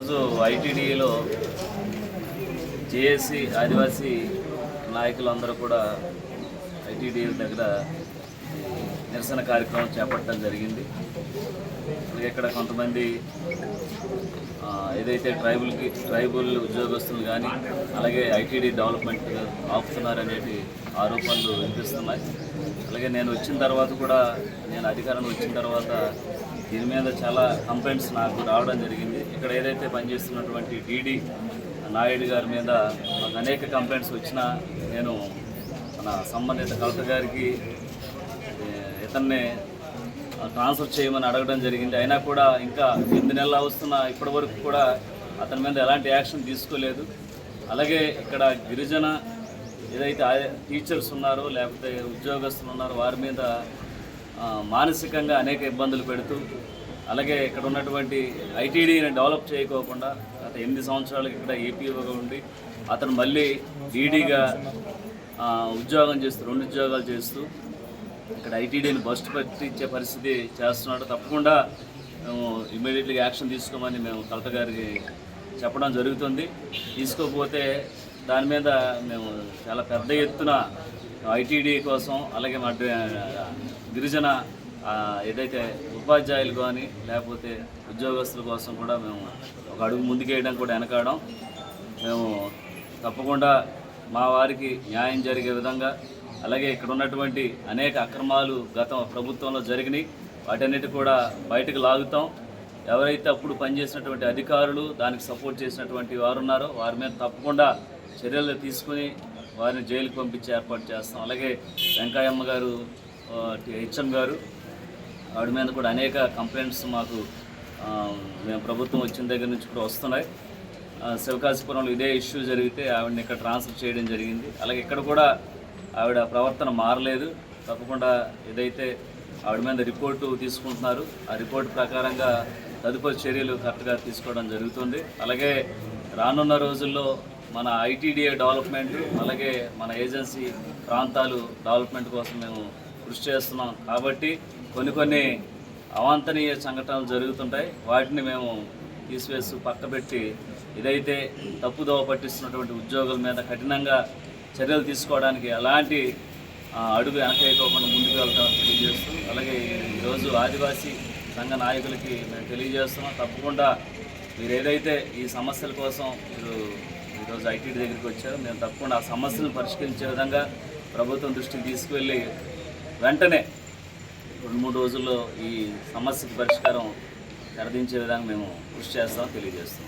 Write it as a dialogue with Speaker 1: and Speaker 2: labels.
Speaker 1: ఈరోజు ఐటీడీలో జేఏసీ ఆదివాసీ నాయకులందరూ కూడా ఐటీడీ దగ్గర నిరసన కార్యక్రమం చేపట్టడం జరిగింది. అలాగే ఇక్కడ కొంతమంది ఏదైతే ట్రైబుల్కి ట్రైబుల్ ఉద్యోగస్తులు కానీ అలాగే ఐటీడీ డెవలప్మెంట్ ఆపుతున్నారనేటి ఆరోపణలు వినిపిస్తున్నాయి. అలాగే నేను వచ్చిన తర్వాత కూడా నేను అధికారం వచ్చిన తర్వాత దీని మీద చాలా కంప్లైంట్స్ నాకు రావడం జరిగింది. ఇక్కడ ఏదైతే పనిచేస్తున్నటువంటి డీడీ నాయుడు గారి మీద మాకు అనేక కంప్లైంట్స్ వచ్చినా నేను మన సంబంధిత కలెక్టర్ గారికి ఇతన్ని ట్రాన్స్ఫర్ చేయమని అడగడం జరిగింది. అయినా కూడా ఇంకా ఎనిమిది నెలలు వస్తున్నా ఇప్పటి వరకు కూడా అతని మీద ఎలాంటి యాక్షన్ తీసుకోలేదు. అలాగే ఇక్కడ గిరిజన ఏదైతే టీచర్స్ ఉన్నారో లేకపోతే ఉద్యోగస్తులు ఉన్నారో వారి మీద మానసికంగా అనేక ఇబ్బందులు పెడుతూ అలాగే ఇక్కడ ఉన్నటువంటి ఐటీడీని డెవలప్ చేయకోకుండా గత ఎనిమిది సంవత్సరాలకు ఇక్కడ ఏపీఓగా ఉండి అతను మళ్ళీ ఈడీగా ఉద్యోగం చేస్తూ రెండు ఉద్యోగాలు చేస్తూ ఇక్కడ ఐటీడీని బస్ట్ పట్టించే పరిస్థితి చేస్తున్నాడు. తప్పకుండా మేము ఇమీడియట్గా యాక్షన్ తీసుకోమని మేము కలెక్టర్ గారికి చెప్పడం జరుగుతుంది. తీసుకోకపోతే దాని మీద మేము చాలా పెద్ద ఎత్తున ఐటీడీ కోసం అలాగే మా గిరిజన ఏదైతే ఉపాధ్యాయులు కానీ లేకపోతే ఉద్యోగస్తుల కోసం కూడా మేము ఒక అడుగు ముందుకేయడం కూడా వెనకాడం. మేము తప్పకుండా మా వారికి న్యాయం జరిగే విధంగా అలాగే ఇక్కడ ఉన్నటువంటి అనేక అక్రమాలు గత ప్రభుత్వంలో జరిగినాయి. వాటన్నిటి కూడా బయటకు లాగుతాం. ఎవరైతే అప్పుడు పనిచేసినటువంటి అధికారులు దానికి సపోర్ట్ చేసినటువంటి వారు ఉన్నారో వారి మీద తప్పకుండా చర్యలు తీసుకుని వారిని జైలుకు పంపించి ఏర్పాటు చేస్తాం. అలాగే వెంకయ్యమ్మ గారు హెచ్ఎం గారు ఆవిడ మీద కూడా అనేక కంప్లైంట్స్ మాకు మేము ప్రభుత్వం వచ్చిన దగ్గర నుంచి కూడా వస్తున్నాయి. ఆ, శివకాశీపురంలో ఇదే ఇష్యూ జరిగితే ఆవిడని ఇక్కడ ట్రాన్స్ఫర్ చేయడం జరిగింది. అలాగే ఇక్కడ కూడా ఆవిడ ప్రవర్తన మారలేదు. తప్పకుండా ఏదైతే ఆవిడ మీద రిపోర్టు తీసుకుంటున్నారు ఆ రిపోర్ట్ ప్రకారంగా తదుపరి చర్యలు కరెక్ట్గా తీసుకోవడం జరుగుతుంది. అలాగే రానున్న రోజుల్లో మన ఐటీడీఏ డెవలప్మెంట్ అలాగే మన ఏజెన్సీ ప్రాంతాలు డెవలప్మెంట్ కోసం మేము కృషి చేస్తున్నాం. కాబట్టి కొన్ని కొన్ని అవాంతనీయ సంఘటనలు జరుగుతుంటాయి. వాటిని మేము తీసివేసి పక్కబెట్టి ఇదైతే తప్పుదోవ పట్టిస్తున్నటువంటి ఉద్యోగుల మీద కఠినంగా చర్యలు తీసుకోవడానికి ఎలాంటి అడుగు వెనకేయకోకుండా ముందుకు వెళ్తామని తెలియజేస్తూ అలాగే ఈరోజు ఆదివాసీ సంఘ నాయకులకి మేము తెలియజేస్తున్నాం. తప్పకుండా మీరు ఏదైతే ఈ సమస్యల కోసం మీరు ఈరోజు ఐటీ దగ్గరికి వచ్చారో మేము తప్పకుండా ఆ సమస్యలను పరిష్కరించే విధంగా ప్రభుత్వం దృష్టికి తీసుకువెళ్ళి వెంటనే రెండు మూడు రోజుల్లో ఈ సమస్యకు పరిష్కారం తెరదించే విధంగా మేము కృషి చేస్తామని తెలియజేస్తాం.